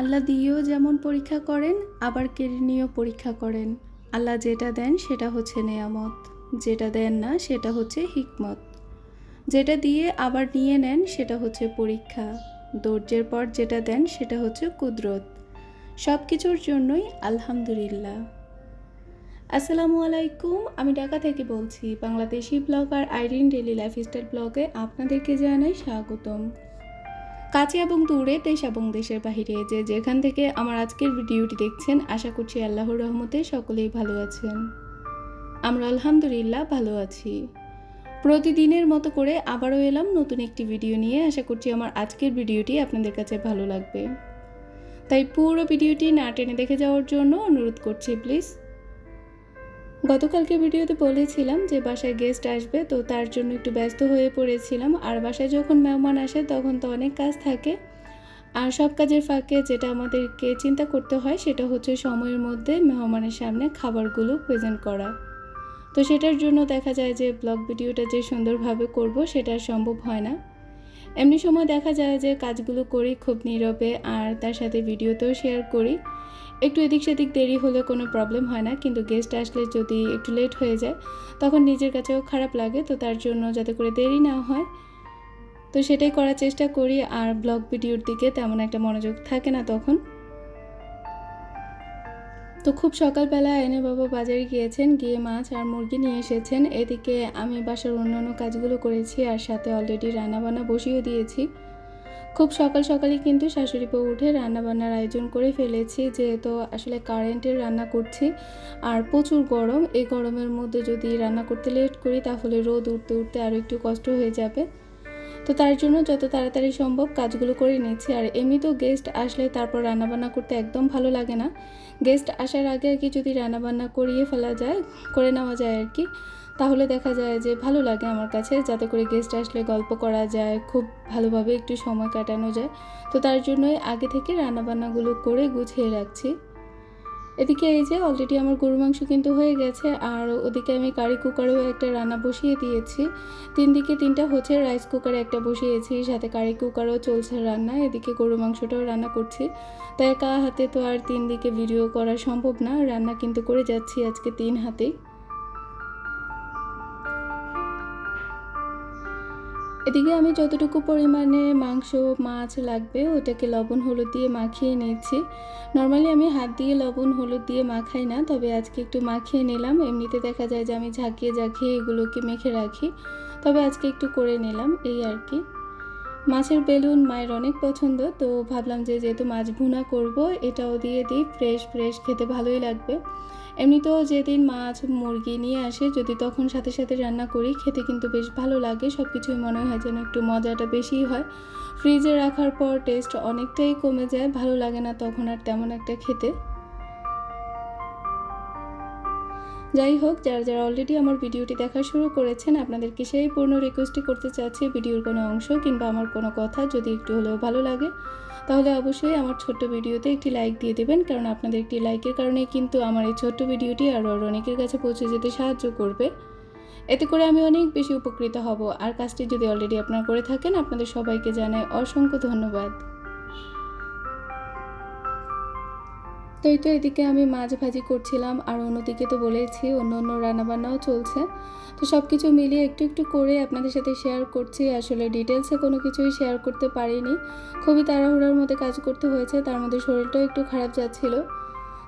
আল্লাহ দিয়েও যেমন পরীক্ষা করেন, আবার কেড়ে নিয়েও পরীক্ষা করেন। আল্লাহ যেটা দেন সেটা হচ্ছে নেয়ামত। যেটা দেন না সেটা হচ্ছে হিকমত। যেটা দিয়ে আবার নিয়ে নেন সেটা হচ্ছে পরীক্ষা। ধৈর্যের পর যেটা দেন সেটা হচ্ছে কুদরত। সব কিছুর জন্যই আলহামদুলিল্লাহ। আসসালামু আলাইকুম, আমি ঢাকা থেকে বলছি, Bangladeshi blogger Irin daily lifestyle ব্লগে আপনাদেরকে জানাই স্বাগতম। কাছে এবং দূরে, দেশ এবং দেশের বাহিরে যে যেখান থেকে আমার আজকের ভিডিওটি দেখছেন, আশা করছি আল্লাহর রহমতে সকলেই ভালো আছেন। আমরা আলহামদুলিল্লাহ ভালো আছি। প্রতিদিনের মতো করে আবারও এলাম নতুন একটি ভিডিও নিয়ে। আশা করছি আমার আজকের ভিডিওটি আপনাদের কাছে ভালো লাগবে। তাই পুরো ভিডিওটি না টেনে দেখে যাওয়ার জন্য অনুরোধ করছি, প্লিজ গতকালকে ভিডিওতে বলেছিলাম যে বাসায় গেস্ট আসবে, তো তার জন্য একটু ব্যস্ত হয়ে পড়েছিলাম। আর বাসায় যখন মেহমান আসে, তখন তো অনেক কাজ থাকে। আর সব কাজের ফাঁকে যেটা আমাদেরকে চিন্তা করতে হয়, সেটা হচ্ছে সময়ের মধ্যে মেহমানের সামনে খাবারগুলো প্রেজেন্ট করা। তো সেটার জন্য দেখা যায় যে ব্লগ ভিডিওটা যে সুন্দরভাবে করব, সেটা সম্ভব হয় না। এমনি সময় দেখা যায় যে কাজগুলো করি খুব নীরবে, আর তার সাথে ভিডিওতেও শেয়ার করি। একটু এদিক সেদিক দেরি হলে কোনো প্রবলেম হয় না। কিন্তু গেস্ট আসলে যদি একটু লেট হয়ে যায়, তখন নিজের কাছেও খারাপ লাগে। তো তার জন্য যাতে করে দেরি না হয়, তো সেটাই করার চেষ্টা করি। আর ব্লগ ভিডিওর দিকে তেমন একটা মনোযোগ থাকে না তখন। তো খুব সকালবেলা এনে বাবা বাজারে গিয়েছেন, গিয়ে মাছ আর মুরগি নিয়ে এসেছেন। এদিকে আমি বাসার অন্যান্য কাজগুলো করেছি, আর সাথে অলরেডি রান্নাবান্না বসিয়েও দিয়েছি। খুব সকাল সকালই কিন্তু শাশুড়ি বউ উঠে রান্নাবান্নার আয়োজন করে ফেলেছি, যেহেতু আসলে কারেন্টের রান্না করছি। আর প্রচুর গরম, এই গরমের মধ্যে যদি রান্না করতে লেট করি, তাহলে রোদ উঠতে উঠতে আরও একটু কষ্ট হয়ে যাবে। তো তার জন্য যত তাড়াতাড়ি সম্ভব কাজগুলো করে নিচ্ছি আর এমনিতেও গেস্ট আসলে তারপর রান্নাবান্না করতে একদম ভালো লাগে না। গেস্ট আসার আগে আর কি যদি রান্নাবান্না করিয়ে ফেলা যায়, করে নেওয়া যায় আর কি। তাহলে দেখা যায় যে ভালো লাগে আমার কাছে, যাতে করে গেস্ট আসলে গল্প করা যায়, খুব ভালোভাবে একটু সময় কাটানো যায়। তো তার জন্যই আগে থেকে রান্নাবান্নাগুলো করে গুছিয়ে রাখছি। এদিকে এই যে অলরেডি আমার গরু মাংস কিন্তু হয়ে গেছে, আর ওদিকে আমি কারি কুকারেও একটা রান্না বসিয়ে দিয়েছি। তিন দিকে তিনটা হচ্ছে রাইস কুকারে একটা বসিয়েছি, সাথে কারি কুকারও চলছে রান্না, এদিকে গরু মাংসটাও রান্না করছি। তাই একা হাতে তো আর তিন দিকে ভিডিও করা সম্ভব না, রান্না কিন্তু করে যাচ্ছি আজকে তিন হাতেই এদিকে আমি যতটুকু পরিমাণে মাংস, মাছ লাগবে ওটাকে লবণ, হলুদ দিয়ে মাখিয়ে নিচ্ছি নর্মালি আমি হাত দিয়ে লবণ, হলুদ দিয়ে মাখাই না, তবে আজকে একটু মাখিয়ে নিলাম। এমনিতে দেখা যায় যে আমি ঝাঁকিয়ে ঝাঁকিয়ে এগুলোকে মেখে রাখি। তবে আজকে একটু করে নিলাম, এই আর কি। মাছের বেলুন মায়ের অনেক পছন্দ, তো ভাবলাম যে যেহেতু মাছ ভুনা করব, এটাও দিয়ে দিই, ফ্রেশ ফ্রেশ, খেতে ভালোই লাগবে। এমনিতেও যেদিন মাছ, মুরগি নিয়ে আসে, যদি তখন সাথে সাথে রান্না করি, খেতে কিন্তু বেশ ভালো লাগে। সব কিছুই মনে হয় যেন একটু মজাটা বেশিই হয়। ফ্রিজে রাখার পর টেস্ট অনেকটাই কমে যায়, ভালো লাগে না তখন আর তেমন একটা খেতে। যাই হোক, যারা যারা অলরেডি আমার ভিডিওটি দেখা শুরু করেছেন, আপনাদেরকে সেই পূর্ণ রিকোয়েস্টই করতে চাচ্ছি ভিডিওর কোনো অংশ কিংবা আমার কোনো কথা যদি একটু হলেও ভালো লাগে, তাহলে অবশ্যই আমার ছোট্ট ভিডিওতে একটি লাইক দিয়ে দেবেন। কারণ আপনাদের একটি লাইকের কারণে কিন্তু আমার এই ছোট্ট ভিডিওটি আরও আরও অনেকের কাছে পৌঁছে যেতে সাহায্য করবে। এতে করে আমি অনেক বেশি উপকৃত হব। আর কাজটি যদি অলরেডি আপনারা করে থাকেন, আপনাদের সবাইকে জানাই অসংখ্য ধন্যবাদ। তো এই তো এদিকে আমি মাছ ভাজি করছিলাম আর অন্যদিকে তো বলেছি অন্য অন্য রান্নাবান্নাও চলছে। তো সব কিছু মিলিয়ে একটু একটু করে আপনাদের সাথে শেয়ার করছি। আসলে ডিটেলসে কোনো কিছুই শেয়ার করতে পারিনি। খুবই তাড়াহুড়োর মধ্যে কাজ করতে হয়েছে, তার মধ্যে শরীরটাও একটু খারাপ যাচ্ছিল।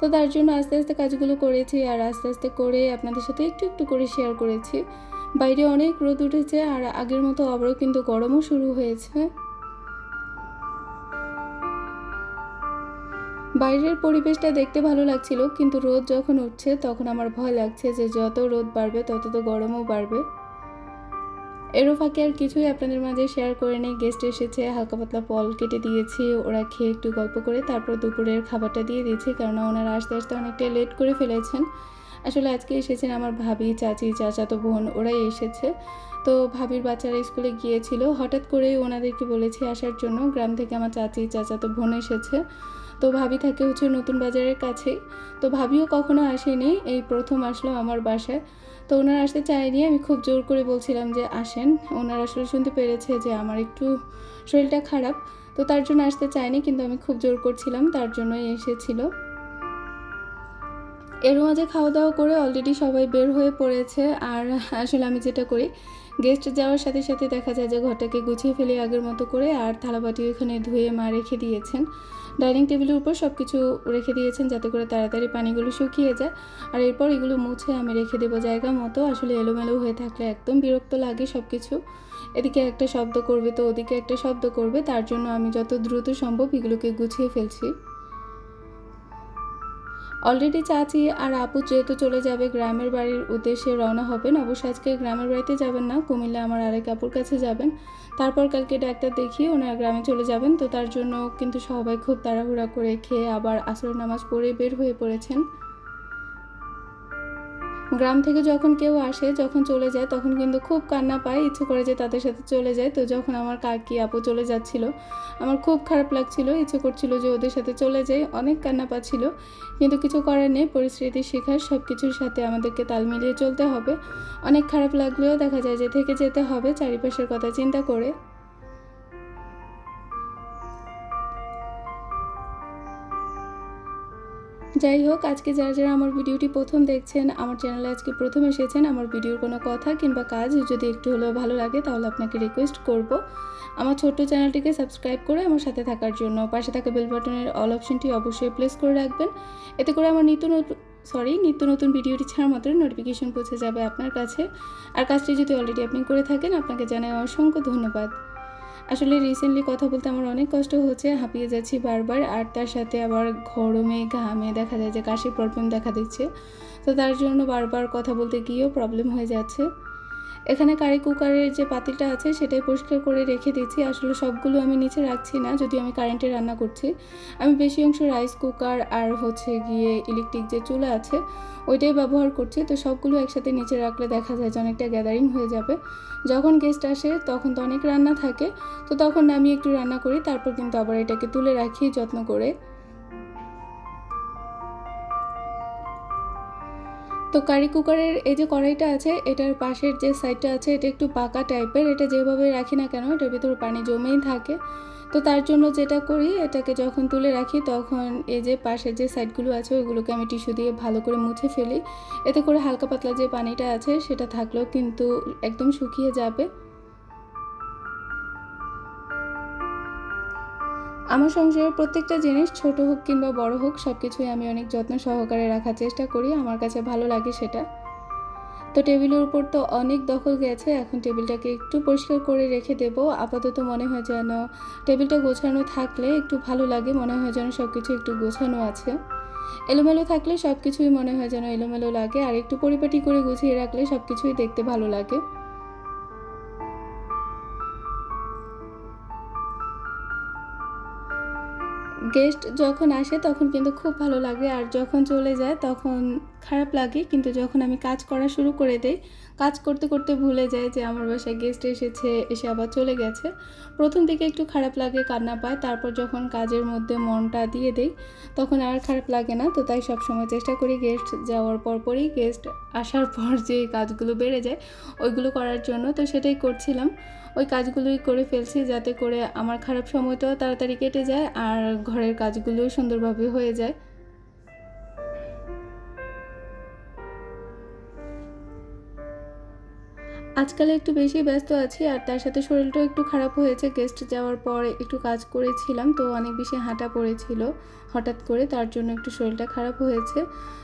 তো তার জন্য আস্তে আস্তে কাজগুলো করেছি আর আস্তে আস্তে করে আপনাদের সাথে একটু একটু করে শেয়ার করেছি। বাইরে অনেক রোদ উঠেছে আর আগের মতো আবারও কিন্তু গরমও শুরু হয়েছে। বাইরের পরিবেশটা দেখতে ভালো লাগছিল, কিন্তু রোদ যখন উঠছে তখন আমার ভয় লাগছে যে যত রোদ বাড়বে তত তো গরমও বাড়বে। এরও ফাঁকে আর কিছুই আপনাদের মাঝে শেয়ার করে নেই। গেস্ট এসেছে, হালকা পাতলা ফল কেটে দিয়েছি, ওরা খেয়ে একটু গল্প করে তারপর দুপুরের খাবারটা দিয়ে দিয়েছি কেননা ওনারা আসতে আসতে অনেকটা লেট করে ফেলেছেন। আসলে আজকে এসেছেন আমার ভাবি, চাচি, চাচাতো বোন, ওরাই এসেছে। তো ভাবির বাচ্চারা স্কুলে গিয়েছিল, হঠাৎ করেই ওনাদেরকে বলেছি আসার জন্য। গ্রাম থেকে আমার চাচি, চাচাতো বোন এসেছে। তো ভাবি থাকে হচ্ছে নতুন বাজারের কাছেই তো ভাবিও কখনো আসেনি, এই প্রথম আসলো আমার বাসায়। তো ওনারা আসতে চায়নি, আমি খুব জোর করে বলছিলাম যে আসেন। ওনারা আসলে শুনতে পেরেছে যে আমার একটু শরীরটা খারাপ, তো তার জন্য আসতে চায়নি, কিন্তু আমি খুব জোর করছিলাম, তার জন্যই এসেছিল। এর মাঝে খাওয়া দাওয়া করে অলরেডি সবাই বের হয়ে পড়েছে, আর আসলে আমি যেটা করি গেস্ট যাওয়ার সাথে সাথে দেখা যায় যে ঘরটাকে গুছিয়ে ফেলি আগের মতো করে, আর থালাবাটি ওখানে ধুয়ে মা রেখে দিয়েছেন। ডাইনিং টেবিলের উপর সব কিছু রেখে দিয়েছেন যাতে করে তাড়াতাড়ি পানিগুলো শুকিয়ে যায়। আর এরপর এগুলো মুছে আমি রেখে দেবো জায়গা মতো। আসলে এলোমেলো হয়ে থাকলে একদম বিরক্ত লাগে সব কিছু এদিকে একটা শব্দ করবে তো ওদিকে একটা শব্দ করবে। তার জন্য আমি যত দ্রুত সম্ভব এগুলোকে গুছিয়ে ফেলছি। অলরেডি চাচি আর আপু যেহেতু চলে যাবে গ্রামের বাড়ির উদ্দেশ্যে রওনা হবেন, অবশ্য আজকে গ্রামের বাড়িতে যাবেন না। কুমিল্লা আমার আরেক আপুর কাছে যাবেন। তারপর কালকে ডাক্তার দেখিয়ে ওনার গ্রামে চলে যাবেন। তো তার জন্য কিন্তু সবাই খুব তাড়াহুড়া করে খেয়ে আবার আসরের নামাজ পড়ে বের হয়ে পড়েছেন। গ্রাম থেকে যখন কেউ আসে, যখন চলে যায়, তখন কিন্তু খুব কান্না পায়, ইচ্ছে করে যে তাদের সাথে চলে যায়। তো যখন আমার কাকি আপু চলে যাচ্ছিল, আমার খুব খারাপ লাগছিল, ইচ্ছে করছিল যে ওদের সাথে চলে যাই। অনেক কান্না পাচ্ছিল, কিন্তু কিছু করার নেই, পরিস্থিতি শেখার সব কিছুর সাথে আমাদেরকে তাল মিলিয়ে চলতে হবে। অনেক খারাপ লাগলেও দেখা যায় যে থেকে যেতে হবে, চারিপাশের কথা চিন্তা করে। যাই হোক, আজকে যারা যারা আমার ভিডিওটি প্রথম দেখছেন, আমার চ্যানেলে আজকে প্রথম এসেছেন, আমার ভিডিওর কোনো কথা কিংবা কাজ যদি একটু হলেও ভালো লাগে, তাহলে আপনাকে রিকোয়েস্ট করব। আমার ছোট্ট চ্যানেলটিকে সাবস্ক্রাইব করে আমার সাথে থাকার জন্য। পাশে থাকা বেল বাটনের অল অপশনটি অবশ্যই প্লেস করে রাখবেন। এতে করে আমার নিত্য নতুন সরি নিত্য নতুন ভিডিওটি ছাড়া মাত্র নোটিফিকেশন পৌঁছে যাবে আপনার কাছে। আর কাজটি যদি অলরেডি আপনি করে থাকেন, আপনাকে জানাই অসংখ্য ধন্যবাদ। আসলে রিসেন্টলি কথা বলতে আমার অনেক কষ্ট হচ্ছে, হাঁপিয়ে যাচ্ছি বারবার, আর তার সাথে আবার গরমে ঘামে দেখা যায় যে কাশির প্রবলেম দেখা দিচ্ছে। তো তার জন্য বারবার কথা বলতে গিয়েও প্রবলেম হয়ে যাচ্ছে। এখানে কারি কুকারের যে পাতিলটা আছে, সেটাই পরিষ্কার করে রেখে দিচ্ছি। আসলে সবগুলো আমি নিচে রাখছি না যদি আমি কারেন্টে রান্না করছি। আমি বেশি অংশ রাইস কুকার আর হচ্ছে গিয়ে ইলেকট্রিক যে চুলা আছে ওইটাই ব্যবহার করছি। তো সবগুলো একসাথে নিচে রাখলে দেখা যায় যে অনেকটা গ্যাদারিং হয়ে যাবে। যখন গেস্ট আসে তখন তো অনেক রান্না থাকে। তো তখন আমি একটু রান্না করি, তারপর কিন্তু আবার এটাকে তুলে রাখি যত্ন করে। তো কারি কুকারের এই যে কড়াইটা আছে, এটার পাশের যে সাইডটা আছে, এটা একটু পাকা টাইপের এটা যেভাবে রাখি না কেন, এটার ভিতরে পানি জমেই থাকে। তো তার জন্য যেটা করি, এটাকে যখন তুলে রাখি, তখন এই যে পাশের যে সাইডগুলো আছে, ওইগুলোকে আমি টিস্যু দিয়ে ভালো করে মুছে ফেলি। এতে করে হালকা পাতলা যে পানিটা আছে, সেটা থাকলেও কিন্তু একদম শুকিয়ে যাবে। আমার সংসারের প্রত্যেকটা জিনিস ছোট হোক কিংবা বড় হোক সব কিছুই আমি অনেক যত্ন সহকারে রাখার চেষ্টা করি। আমার কাছে ভালো লাগে সেটা। তো টেবিলের উপর তো অনেক দখল গেছে, এখন টেবিলটাকে একটু পরিষ্কার করে রেখে দেব। আপাতত মনে হয় যেন টেবিলটা গোছানো থাকলে একটু ভালো লাগে, মনে হয় যেন সব কিছু একটু গোছানো আছে। এলোমেলো থাকলে সব কিছুই মনে হয় যেন এলোমেলো লাগে, আর একটু পরিপাটি করে গুছিয়ে রাখলে সব কিছুই দেখতে ভালো লাগে। গেস্ট যখন আসে তখন কিন্তু খুব ভালো লাগে আর যখন চলে যায় তখন খারাপ লাগে, কিন্তু যখন আমি কাজ করা শুরু করে দেই, কাজ করতে করতে ভুলে যাই যে আমার বাসায় গেস্ট এসেছে, এসে আবার চলে গেছে। প্রথম দিকে একটু খারাপ লাগে, কান্না পায়, তারপর যখন কাজের মধ্যে মনটা দিয়ে দেই, তখন আর খারাপ লাগে না। তো তাই সব সময় চেষ্টা করি গেস্ট যাওয়ার পরপরই গেস্ট আসার পর যে কাজগুলো বেড়ে যায়, ওইগুলো করার জন্য। তো সেটাই করছিলাম। ওই কাজগুলোই করে ফেলছি যাতে করে আমার খারাপ সময়টাও তাড়াতাড়ি কেটে যায়, আর ঘরের কাজগুলোও সুন্দরভাবে হয়ে যায়। আজকাল একটু বেশি ব্যস্ত আছি আর তার সাথে শরীরটাও একটু খারাপ হয়েছে। গেস্ট যাওয়ার পর একটু কাজ করেছিলাম, তো অনেক বেশি হাঁটা পড়েছিল হঠাৎ করে, তার জন্য একটু শরীরটা খারাপ হয়েছে।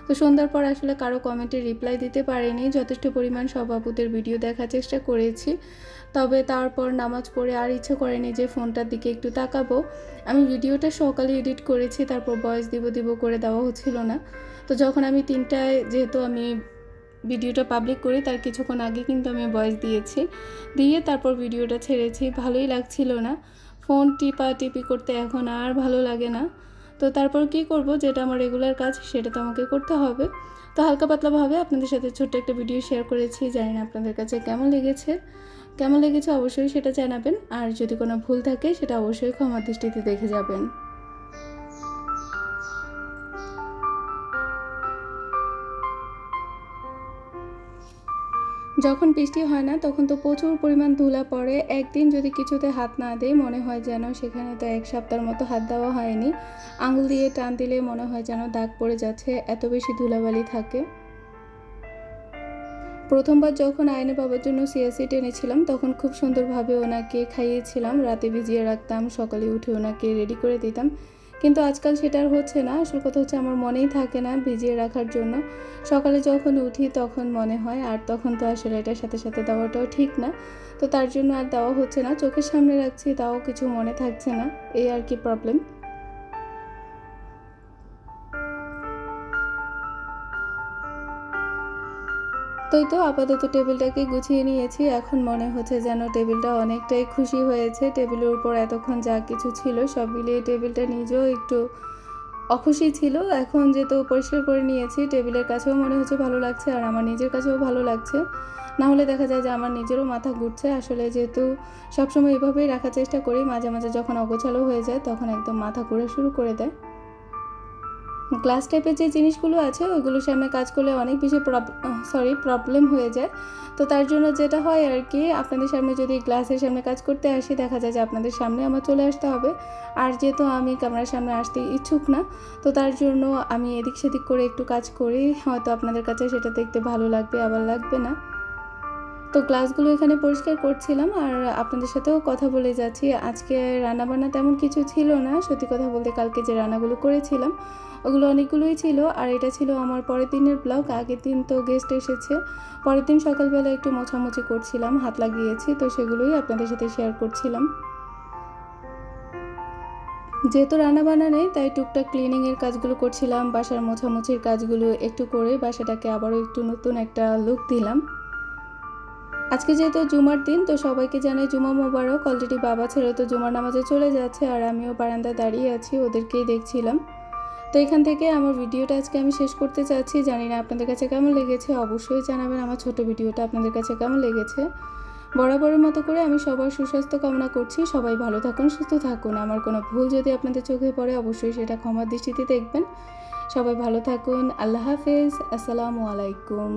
তো সন্ধ্যার পর আসলে কারও কমেন্টে রিপ্লাই দিতে পারিনি, যথেষ্ট পরিমাণ সভাপতির ভিডিও দেখার চেষ্টা করেছি। তবে তারপর নামাজ পড়ে আর ইচ্ছে করেনি যে ফোনটার দিকে একটু তাকাবো। আমি ভিডিওটা সকালে এডিট করেছি, তারপর বয়স দিব দিব করে দেওয়া হচ্ছিল না। তো যখন আমি তিনটায়, যেহেতু আমি ভিডিওটা পাবলিক করি, তার কিছুক্ষণ আগে কিন্তু আমি ভয়েস দিয়েছি। দিয়ে তারপর ভিডিওটা ছেড়েছি, ভালোই লাগছিল না। ফোন টিপা টিপি করতে এখন আর ভালো লাগে না। তো তারপর কি করব, যেটা আমার রেগুলার কাজ, সেটা তো আমাকে করতে হবে। তো হালকা পাতলাভাবে আপনাদের সাথে ছোট্ট একটা ভিডিও শেয়ার করেছি, জানি না আপনাদের কাছে কেমন লেগেছে। কেমন লেগেছে অবশ্যই সেটা জানাবেন, আর যদি কোনো ভুল থাকে, সেটা অবশ্যই ক্ষমা দৃষ্টিতে দেখে যাবেন। যখন বৃষ্টি হয় না, তখন তো প্রচুর পরিমাণ ধুলা পড়ে। একদিন যদি কিছুতে হাত না দেয় মনে হয় যেন সেখানে তো এক সপ্তাহের মতো হাত দেওয়া হয়নি। আঙুল দিয়ে টান দিলে মনে হয় যেন দাগ পড়ে যাচ্ছে, এত বেশি ধুলাবালি থাকে। প্রথমবার যখন আয়নে বাবার জন্য সিয়াসিট টেনেছিলাম, তখন খুব সুন্দরভাবে ওনাকে খাইয়েছিলাম। রাতে ভিজিয়ে রাখতাম, সকালে উঠে ওনাকে রেডি করে দিতাম। কিন্তু আজকাল সেটা আর হচ্ছে না। আসল কথা হচ্ছে আমার মনেই থাকে না ভিজিয়ে রাখার জন্য। সকালে যখন উঠি তখন মনে হয়, আর তখন তো আসলে এটার সাথে সাথে দেওয়াটাও ঠিক না। তো তার জন্য আর দেওয়া হচ্ছে না। চোখের সামনে রাখছি, তাও কিছু মনে থাকছে না। এই আর কি প্রবলেম তোই তো আপাতত টেবিলটাকে গুছিয়ে নিয়েছি। এখন মনে হচ্ছে যেন টেবিলটা অনেকটাই খুশি হয়েছে। টেবিলের উপর এতক্ষণ যা কিছু ছিল সব মিলিয়ে টেবিলটা নিজেও একটু অখুশি ছিল। এখন যেহেতু পরিষ্কার করে নিয়েছি, টেবিলের কাছেও মনে হচ্ছে ভালো লাগছে আর আমার নিজের কাছেও ভালো লাগছে। না হলে দেখা যায় যে আমার নিজেরও মাথা ঘুরছে। আসলে যেহেতু সবসময় এভাবেই রাখার চেষ্টা করি, মাঝে মাঝে যখন অগোছালো হয়ে যায় তখন একদম মাথা ঘুরে শুরু করে দেয়। গ্লাস টাইপের যে জিনিসগুলো আছে ওইগুলোর সামনে কাজ করলে অনেক বেশি সরি প্রবলেম হয়ে যায়। তো তার জন্য যেটা হয় আর কি, আপনাদের সামনে যদি গ্লাসের সামনে কাজ করতে আসি, দেখা যায় যে আপনাদের সামনে আমার চলে আসতে হবে। আর যেহেতু আমি ক্যামেরার সামনে আসতে ইচ্ছুক না, তো তার জন্য আমি এদিক সেদিক করে একটু কাজ করি। হয়তো আপনাদের কাছে সেটা দেখতে ভালো লাগবে, আবার লাগবে না। তো গ্লাসগুলো এখানে পরিষ্কার করছিলাম আর আপনাদের সাথেও কথা বলে যাচ্ছি। আজকে রান্নাবান্না তেমন কিছু ছিল না। সত্যি কথা বলতে কালকে যে রান্নাগুলো করেছিলাম, ওগুলো অনেকগুলোই ছিল। আর এটা ছিল আমার পরের দিনের ব্লগ আগের দিন তো গেস্ট এসেছে। পরের দিন সকালবেলা একটু মোছামুছি করছিলাম, হাত লাগিয়েছি, তো সেগুলোই আপনাদের সাথে শেয়ার করছিলাম। যেহেতু রান্না বান্না নেই, তাই টুকটাক ক্লিনিংয়ের কাজগুলো করছিলাম, বাসার মোছামুছির কাজগুলো একটু করে বাসাটাকে আবারও একটু নতুন একটা লুক দিলাম। আজকে যেহেতু জুমার দিন, তো সবাইকে জানাই জুমা মোবারক। অলরেডি বাবা ছেড়ে তো জুমার নামাজে চলে যাচ্ছে, আর আমিও বারান্দায় দাঁড়িয়ে আছি, ওদেরকেই দেখছিলাম। তো এখান থেকে আমার ভিডিওটা আজকে আমি শেষ করতে চাচ্ছি। জানি না আপনাদের কাছে কেমন লেগেছে, অবশ্যই জানাবেন আমার ছোট ভিডিওটা আপনাদের কাছে কেমন লেগেছে। বরাবরের মতো করে আমি সবার সুস্বাস্থ্য কামনা করছি। সবাই ভালো থাকুন, সুস্থ থাকুন। আমার কোনো ভুল যদি আপনাদের চোখে পড়ে, অবশ্যই সেটা ক্ষমার দৃষ্টিতে দেখবেন। সবাই ভালো থাকুন, আল্লাহ হাফেজ, আসসালামু আলাইকুম।